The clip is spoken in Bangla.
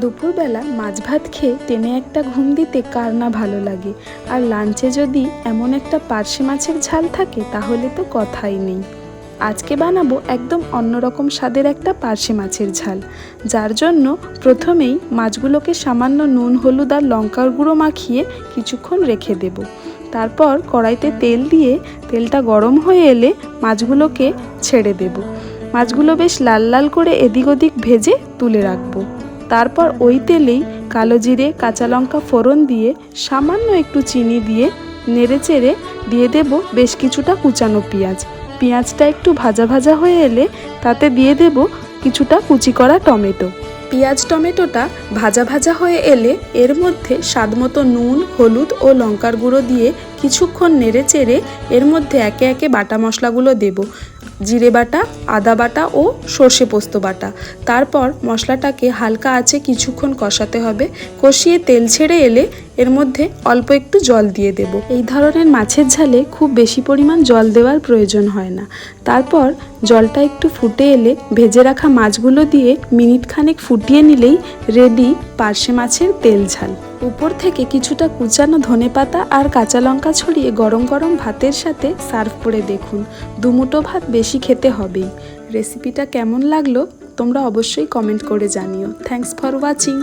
দুপুরবেলা মাছ ভাত খেয়ে টেনে একটা ঘুম দিতে কার না ভালো লাগে। আর লাঞ্চে যদি এমন একটা পার্শে মাছের ঝাল থাকে, তাহলে তো কথাই নেই। আজকে বানাবো একদম অন্যরকম স্বাদের একটা পার্শে মাছের ঝাল। যার জন্য প্রথমেই মাছগুলোকে সামান্য নুন, হলুদ আর লঙ্কার গুঁড়ো মাখিয়ে কিছুক্ষণ রেখে দেব। তারপর কড়াইতে তেল দিয়ে তেলটা গরম হয়ে এলে মাছগুলোকে ছেড়ে দেব। মাছগুলো বেশ লাল লাল করে এদিক ওদিক ভেজে তুলে রাখব। তারপর ওই তেলেই কালো জিরে, কাঁচা লঙ্কা ফোড়ন দিয়ে সামান্য একটু চিনি দিয়ে নেড়ে চেড়ে দিয়ে দেব বেশ কিছুটা কুচানো পেঁয়াজ। পেঁয়াজটা একটু ভাজা ভাজা হয়ে এলে তাতে দিয়ে দেব কিছুটা কুচি করা টমেটো। পেঁয়াজ টমেটোটা ভাজা ভাজা হয়ে এলে এর মধ্যে স্বাদমতো নুন, হলুদ ও লঙ্কার গুঁড়ো দিয়ে কিছুক্ষণ নেড়ে চেড়ে এর মধ্যে একে একে বাটা মশলাগুলো দেব। জিরে বাটা, আদা বাটা ও সর্ষে পোস্ত বাটা। তারপর মশলাটাকে হালকা আছে কিছুক্ষণ কষাতে হবে। কষিয়ে তেল ছেড়ে এলে এর মধ্যে অল্প একটু জল দিয়ে দেব। এই ধরনের মাছের ঝালে খুব বেশি পরিমাণ জল দেওয়ার প্রয়োজন হয় না। তারপর জলটা একটু ফুটে এলে ভেজে রাখা মাছগুলো দিয়ে মিনিট খানেক ফুটিয়ে নিলেই রেডি পার্শে মাছের তেল ঝাল। উপর থেকে কিছুটা কুচানো ধনেপাতা আর কাঁচা লঙ্কা ছড়িয়ে গরম গরম ভাতের সাথে সার্ভ করে দেখুন। দুমুটো ভাত বেশি খেতে হবেই। রেসিপিটা কেমন লাগল তোমরা অবশ্যই কমেন্ট করে জানিও। Thanks for watching